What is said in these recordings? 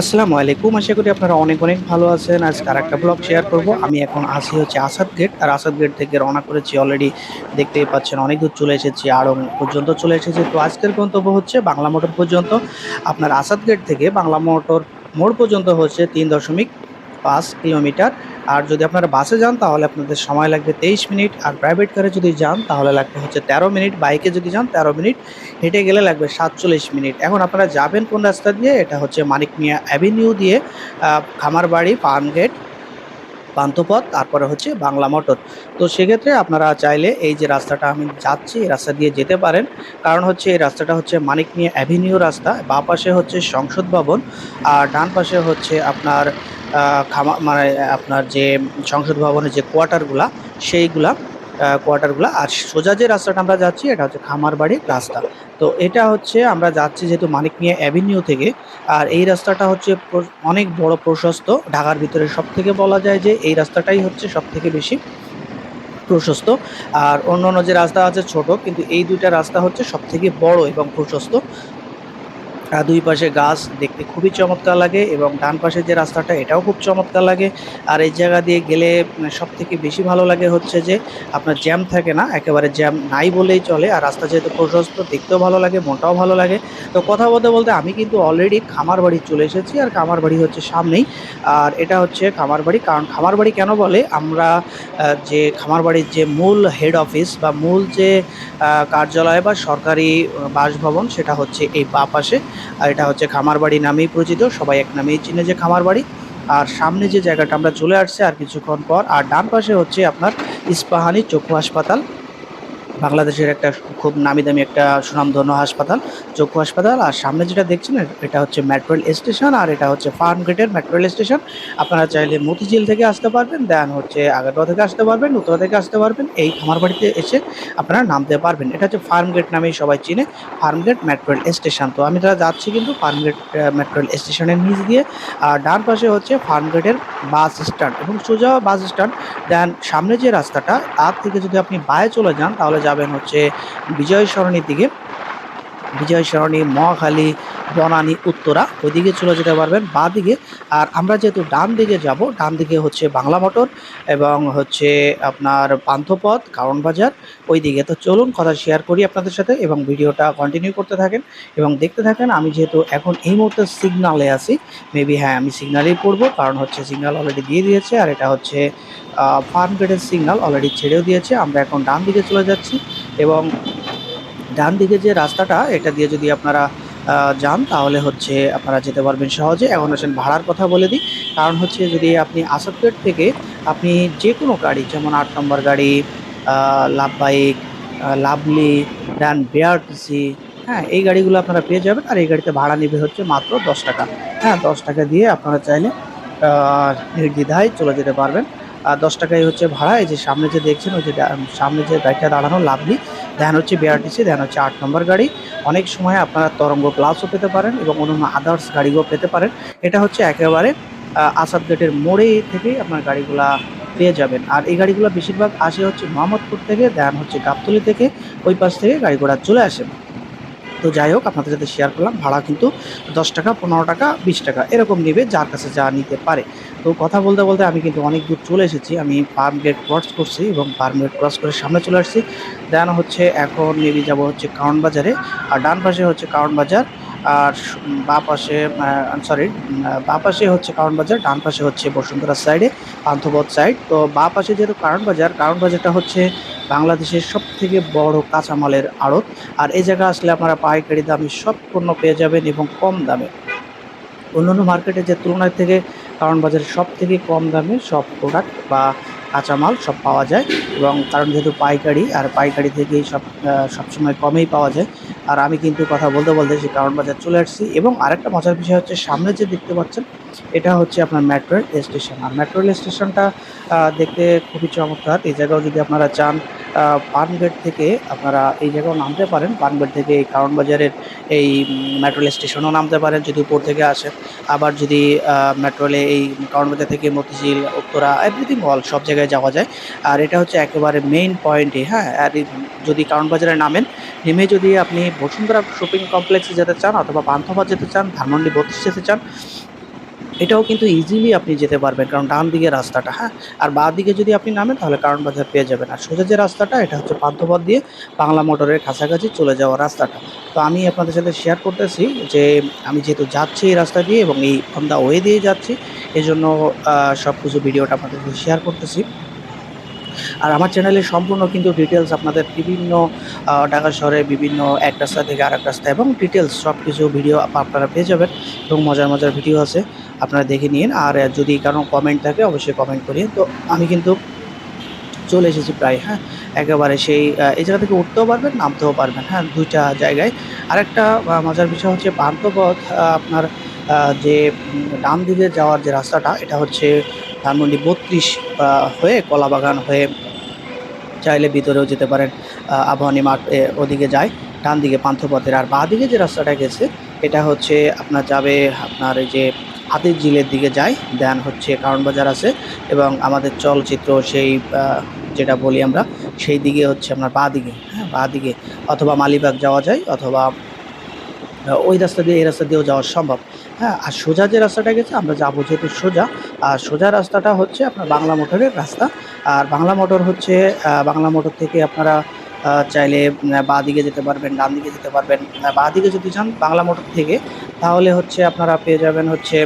আসসালামু আলাইকুম। আশা করি আপনারা অনেক অনেক ভালো আছেন। আজকে আর একটা ব্লগ শেয়ার করব। আমি এখন আসি হচ্ছে আসাদ গেট আর আসাদ গেট থেকে রওনা করেছি অলরেডি দেখতেই পাচ্ছেন, অনেক দূর চলে এসেছি, আড়ং পর্যন্ত চলে এসেছি। তো আজকের গন্তব্য হচ্ছে বাংলা মোটর পর্যন্ত। আপনার আসাদ গেট থেকে বাংলা মোটর মোড় পর্যন্ত হচ্ছে তিন দশমিক পাঁচ কিলোমিটার। আর যদি আপনারা বাসে যান, তাহলে আপনাদের সময় লাগবে তেইশ মিনিট। আর প্রাইভেট কারে যদি যান, তাহলে লাগবে হচ্ছে তেরো মিনিট। বাইকে যদি যান, তেরো মিনিট। হেঁটে গেলে লাগবে সাতচল্লিশ মিনিট। এখন আপনারা যাবেন কোন রাস্তা দিয়ে? এটা হচ্ছে মানিক মিয়া অ্যাভিনিউ দিয়ে খামারবাড়ি পান গেট পান্থপথ তারপরে হচ্ছে বাংলা মোটর তো সেক্ষেত্রে আপনারা চাইলে এই যে রাস্তাটা আমি যাচ্ছি, এই রাস্তা দিয়ে যেতে পারেন। কারণ হচ্ছে এই রাস্তাটা হচ্ছে মানিক মিয়া অ্যাভিনিউ রাস্তা। বা পাশে হচ্ছে সংসদ ভবন। আর ডান পাশে হচ্ছে আপনার খামা মানে আপনার যে সংসদ ভবনের যে কোয়ার্টারগুলা, সেইগুলা কোয়ার্টারগুলা। আর সোজা যে রাস্তাটা আমরা যাচ্ছি, এটা হচ্ছে খামারবাড়ির রাস্তা। তো এটা হচ্ছে আমরা যাচ্ছি যেহেতু মানিক মিয়া অ্যাভিনিউ থেকে, আর এই রাস্তাটা হচ্ছে অনেক বড় প্রশস্ত। ঢাকার ভিতরে সব থেকে বলা যায় যে এই রাস্তাটাই হচ্ছে সব থেকে বেশি প্রশস্ত। আর অন্য অন্য যে রাস্তা আছে ছোট, কিন্তু এই দুইটা রাস্তা হচ্ছে সব থেকে বড় এবং প্রশস্ত। দুই পাশে গাছ দেখতে খুবই চমৎকার লাগে এবং ডান পাশে যে রাস্তাটা, এটাও খুব চমৎকার লাগে। আর এই জায়গা দিয়ে গেলে সব থেকে বেশি ভালো লাগে হচ্ছে যে, আপনার জ্যাম থাকে না, একেবারে জ্যাম নাই বলেই চলে। আর রাস্তা যেহেতু প্রশস্ত, দেখতেও ভালো লাগে, মনটাও ভালো লাগে। তো কথা বলতে বলতে আমি কিন্তু অলরেডি খামার বাড়ি চলে এসেছি, আর খামার বাড়ি হচ্ছে সামনেই। আর এটা হচ্ছে খামার বাড়ি, কারণ খামার বাড়ি কেন বলে? আমরা যে খামার বাড়ির যে মূল হেড অফিস বা মূল যে কার্যালয় বা সরকারি বাসভবন, সেটা হচ্ছে এই বা পাশে। আর এটা হচ্ছে খামার বাড়ি নামেই পরিচিত, সবাই এক নামেই চিনে যে খামার বাড়ি আর সামনে যে জায়গাটা আমরা চলে আসছে আর কিছুক্ষণ পর, আর ডান পাশে হচ্ছে আপনার ইস্পাহানি চক্ষু হাসপাতাল। বাংলাদেশের একটা খুব নামি দামি একটা সুনামধন্য হাসপাতাল, চক্ষু হাসপাতাল। আর সামনে যেটা দেখছেন, এটা হচ্ছে মেট্রো রেল স্টেশন আর এটা হচ্ছে ফার্ম গেটের মেট্রো রেল স্টেশন। আপনারা চাইলে মতিঝিল থেকে আসতে পারবেন, দেন হচ্ছে আগারগাঁও থেকে আসতে পারবেন, উত্তরা থেকে আসতে পারবেন, এই খামার বাড়িতে এসে আপনারা নামতে পারবেন। এটা হচ্ছে ফার্ম গেট নামেই সবাই চিনে, farm gate metro rail station. তো আমি তারা যাচ্ছি কিন্তু ফার্ম গেট মেট্রো রেল স্টেশনের নিচ দিয়ে। আর ডান পাশে হচ্ছে ফার্ম গেটের বাস স্ট্যান্ড এবং সোজা বাস স্ট্যান্ড। দেন সামনে যে রাস্তাটা, তার থেকে যদি আপনি বায়ে চলে যান, তাহলে যাবেন হচ্ছে বিজয় সরণির দিকে। বিজয় সরণি মহাখালী বনানী উত্তরা। ওইদিকে চলে যেতে পারবেন বা দিকে আর আমরা যেহেতু ডান দিকে যাব, ডান দিকে হচ্ছে বাংলা মোটর এবং হচ্ছে আপনার পান্থপথ, কারণ বাজার। ওই দিকে তো চলুন কথা শেয়ার করি আপনাদের সাথে এবং ভিডিওটা কন্টিনিউ করতে থাকেন এবং দেখতে থাকেন। আমি যেহেতু এখন এই মুহূর্তে সিগনালে আছি মেবি হ্যাঁ আমি সিগনালেই পড়ব কারণ হচ্ছে সিগনাল অলরেডি দিয়ে দিয়েছে আর এটা হচ্ছে ফার্ম গেটের সিগনাল অলরেডি ছেড়েও দিয়েছে। আমরা এখন ডান দিকে চলে যাচ্ছি এবং ডান দিকে যে রাস্তাটা, এটা দিয়ে যদি আপনারা যান, তাহলে হচ্ছে আপনারা যেতে পারবেন সহজে। এখন আসেন ভাড়ার কথা বলে দিই। কারণ হচ্ছে যদি আপনি আসাদপেট থেকে আপনি যে কোনো গাড়ি, যেমন আট নম্বর গাড়ি লাভ বাইক লাভলি ডান বিআরটিসি হ্যাঁ এই গাড়িগুলো আপনারা পেয়ে যাবেন। আর এই গাড়িতে ভাড়া নেবে হচ্ছে মাত্র দশ টাকা। হ্যাঁ দশ টাকা দিয়ে আপনারা চাইলে নির্দ্বিধায় চলে যেতে পারবেন। আর দশ টাকাই হচ্ছে ভাড়া, এই যে সামনে যে দেখছেন, ওই যে সামনে যে গাড়িটা দাঁড়ানো, লাভলি দেন হচ্ছে বিআরটিসি ধ্যান হচ্ছে আট নম্বর গাড়ি। অনেক সময় আপনারা তরঙ্গ প্লাসও পেতে পারেন এবং অন্যান্য আদার্স গাড়িও পেতে পারেন। এটা হচ্ছে একেবারে আসাদ গেটের মোড়ে থেকেই আপনার গাড়িগুলা পেয়ে যাবেন। আর এই গাড়িগুলো বেশিরভাগ আসে হচ্ছে মোহাম্মদপুর থেকে ধ্যান হচ্ছে গাবতলি থেকে, ওই পাশ থেকে গাড়ি ঘোড়া চলে আসে। তো যাই হোক, আপনাদের সাথে শেয়ার করলাম। ভাড়া কিন্তু দশ টাকা, পনেরো টাকা, বিশ টাকা, এরকম নেবে যার কাছে যা নিতে পারে। তো কথা বলতে বলতে আমি কিন্তু অনেক দূর চলে এসেছি। আমি ফার্ম গেট ক্রস করছি এবং ফার্ম গেট ক্রস করে সামনে চলে আসছি। দেন হচ্ছে এখন মেবি যাব হচ্ছে কারণ বাজারে। আর ডান পাশে হচ্ছে কারণ বাজার। আর বা পাশে সরি বা পাশে হচ্ছে কারণ বাজার। ডান পাশে হচ্ছে বসুন্ধরা সাইডে পান্থপথ সাইড তো বা পাশে যেহেতু কারণ বাজার, কারণ বাজারটা হচ্ছে বাংলাদেশের সব থেকে বড় কাঁচামালের আড়ত। আর এই জায়গা আসলে আপনারা পাইকারি দামে সব পণ্য পেয়ে যাবেন এবং কম দামে। অন্যান্য মার্কেটে যে তুলনায় থেকে কারণ বাজারে সব থেকে কম দামে সব প্রোডাক্ট বা কাঁচামাল সব পাওয়া যায় এবং কারণ যেহেতু পাইকারি আর পাইকারি থেকেই সব সবসময় কমেই পাওয়া যায়। আর আমি কিন্তু কথা বলতে বলতে সেই কারণ বাজার চলে আসছি এবং আরেকটা মজার বিষয় হচ্ছে সামনে যে দেখতে পাচ্ছেন এটা হচ্ছে আপনার মেট্রো রেল স্টেশন আর মেট্রো রেল স্টেশনটা দেখতে খুবই চমৎকার। এই জায়গাও যদি আপনারা চান পানগেট থেকে আপনারা এই জায়গাও নামতে পারেন। পানগেট থেকে এই কারণ বাজারের এই মেট্রো রেল স্টেশনও নামতে পারেন, যদি উপর থেকে আসেন। আবার যদি মেট্রো রেলে এই কারণ বাজার থেকে মতিঝিল, উত্তরা এভরিথিং অল সব জায়গায় যাওয়া যায়। আর এটা হচ্ছে একেবারে মেইন পয়েন্টে হ্যাঁ? আর যদি কারণ বাজারে নামেন, নেমে যদি আপনি বসুন্ধরা শপিং কমপ্লেক্সে যেতে চান, অথবা পান্থপথ যেতে চান, ধানমন্ডি বত্রিশ যেতে চান এটাও কিন্তু ইজিলি আপনি যেতে পারবেন, কারণ ডান দিকে রাস্তাটা হ্যাঁ? আর বাঁ দিকে যদি আপনি নামেন, তাহলে কারণ বাজার পেয়ে যাবেন। আর সোজা যে রাস্তাটা, এটা হচ্ছে পান্থপথ দিয়ে বাংলা মোটরের কাছাকাছি চলে যাওয়ার রাস্তাটা। তো আমি আপনাদের সাথে শেয়ার করতেছি যে, আমি যেহেতু যাচ্ছি এই রাস্তা দিয়ে এবং এই অন দ্য ওয়ে দিয়ে যাচ্ছি এই জন্য সব কিছু ভিডিওটা আপনাদের সাথে শেয়ার করতেছি। আর আমার চ্যানেলে সম্পূর্ণ কিন্তু ডিটেলস আপনাদের বিভিন্ন ঢাকা শহরে বিভিন্ন এক রাস্তা থেকে আরেক রাস্তা এবং ডিটেলস সব কিছু ভিডিও আপনারা পেয়ে যাবেন এবং মজার মজার ভিডিও আছে আপনারা দেখে নিন। আর যদি কারও কমেন্ট থাকে অবশ্যই কমেন্ট করিয়ে। তো আমি কিন্তু চলে এসেছি প্রায় হ্যাঁ একেবারে সেই এই জায়গা থেকে উঠতেও পারবেন নামতেও পারবেন হ্যাঁ দুইটা জায়গায়। আরেকটা মজার বিষয় হচ্ছে পান্থপথ আহ, আপনার যে ডান দিকে যাওয়ার যে রাস্তাটা এটা হচ্ছে ধানমন্ডি বত্রিশ হয়ে কলাবাগান হয়ে চাইলে ভিতরেও যেতে পারেন আবহানী মাঠ ওদিকে যায় ডান দিকে পান্থপথের, আর বাঁ দিকে যে রাস্তাটা গেছে, এটা হচ্ছে আপনার যাবে আপনার এই যে হাতির ঝিলের দিকে যায়, দেন হচ্ছে কারণ বাজার আছে, এবং আমাদের চলচ্চিত্র সেই যেটা বলি আমরা, সেই দিকে হচ্ছে আপনার বাঁ দিকে হ্যাঁ বাঁ দিকে অথবা মালিবাগ যাওয়া যায়, অথবা ওই রাস্তা দিয়ে, এই রাস্তা দিয়েও যাওয়া সম্ভব। হ্যাঁ আর সোজা যে রাস্তাটা গেছে, আমরা যাব যেহেতু সোজা, আর সোজা রাস্তাটা হচ্ছে আপনার বাংলা মোটরের রাস্তা। আর বাংলা মোটর হচ্ছে বাংলা মোটর থেকে আপনারা চাইলে বাঁ দিকে যেতে পারবেন, ডান দিকে যেতে পারবেন। বাঁ দিকে যদি যান বাংলা মোটর থেকে, তাহলে হচ্ছে আপনারা পেয়ে যাবেন হচ্ছে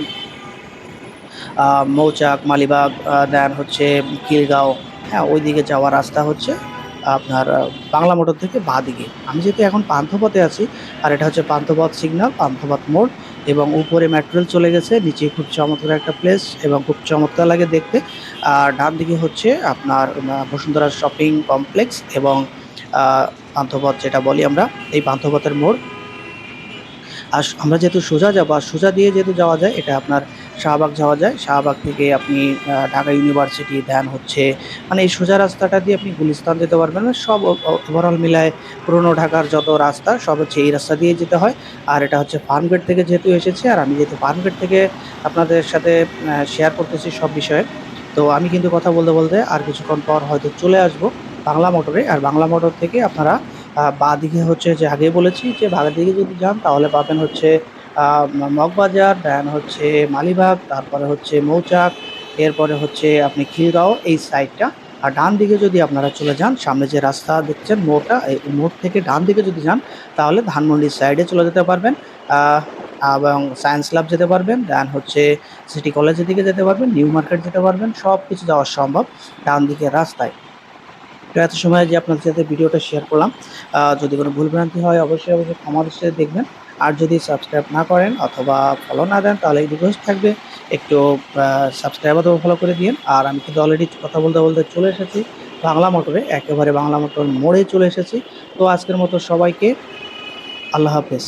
মৌচাক, মালিবাগ দেন হচ্ছে কিলগাঁও হ্যাঁ ওই দিকে যাওয়ার রাস্তা হচ্ছে আপনার বাংলা মোটর থেকে বাঁ দিকে। আমি যেহেতু এখন পান্থপথে আছি, আর এটা হচ্ছে পান্থপথ সিগন্যাল, পান্থপথ মোড় এবং উপরে মেট্রোল চলে গেছে, নিচে খুব চমৎকার একটা প্লেস এবং খুব চমৎকার লাগে দেখতে। আর ডান দিকে হচ্ছে আপনার বসুন্ধরা শপিং কমপ্লেক্স এবং পান্থপথ যেটা বলি আমরা, এই পান্থপথের মোড়। আর আমরা যেহেতু সোজা যাব, আর সোজা দিয়ে যেহেতু যাওয়া যায়, এটা আপনার শাহবাগ যাওয়া যায়। শাহবাগ থেকে আপনি ঢাকা ইউনিভার্সিটি ধ্যান হচ্ছে। মানে এই সোজা রাস্তাটা দিয়ে আপনি গুলিস্তান যেতে পারবেন না। সব ওভারঅল মিলায় পুরোনো ঢাকার যত রাস্তা, সব হচ্ছে এই রাস্তা দিয়ে যেতে হয়। আর এটা হচ্ছে ফার্মগেট থেকে যেহেতু এসেছে, আর আমি যেহেতু ফার্মগেট থেকে আপনাদের সাথে শেয়ার করতেছি সব বিষয়ে, তো আমি কিন্তু কথা বলতে বলতে আর কিছুক্ষণ পর হয়তো চলে আসব বাংলা মোটরে। আর বাংলা মোটর থেকে আপনারা বাঁ দিকে হচ্ছে যে আগে বলেছি যে বাঁ দিকে যদি যান, তাহলে পাবেন হচ্ছে মগবাজার দেন হচ্ছে মালিবাগ, তারপরে হচ্ছে মৌচাক, এরপরে হচ্ছে আপনি খিলগাঁও, এই সাইডটা আর ডান দিকে যদি আপনারা চলে যান, সামনে যে রাস্তা দেখছেন, মোড়টা, এই মোড় থেকে ডান দিকে যদি যান, তাহলে ধানমন্ডির সাইডে চলে যেতে পারবেন। এবং সায়েন্স ল্যাব যেতে পারবেন দেন হচ্ছে সিটি কলেজের দিকে যেতে পারবেন নিউ মার্কেট যেতে পারবেন সব কিছু যাওয়া সম্ভব ডান দিকে রাস্তায়। তো এত সময় যে আপনাদের সাথে ভিডিওটা শেয়ার করলাম। যদি কোনো ভুলভ্রান্তি হয়, অবশ্যই অবশ্যই ক্ষমা দৃষ্টিতে দেখবেন। আর যদি সাবস্ক্রাইব না করেন অথবা ফলো না দেন, তাহলে রিকোয়েস্ট থাকবে, একটু সাবস্ক্রাইব অথবা ফলো করে দিন আর আমি কিন্তু অলরেডি কথা বলতে বলতে চলে এসেছি, বাংলা মোটরে একেবারে বাংলা মোটর মোড়ে চলে এসেছি। তো আজকের মতো সবাইকে আল্লাহ হাফেজ।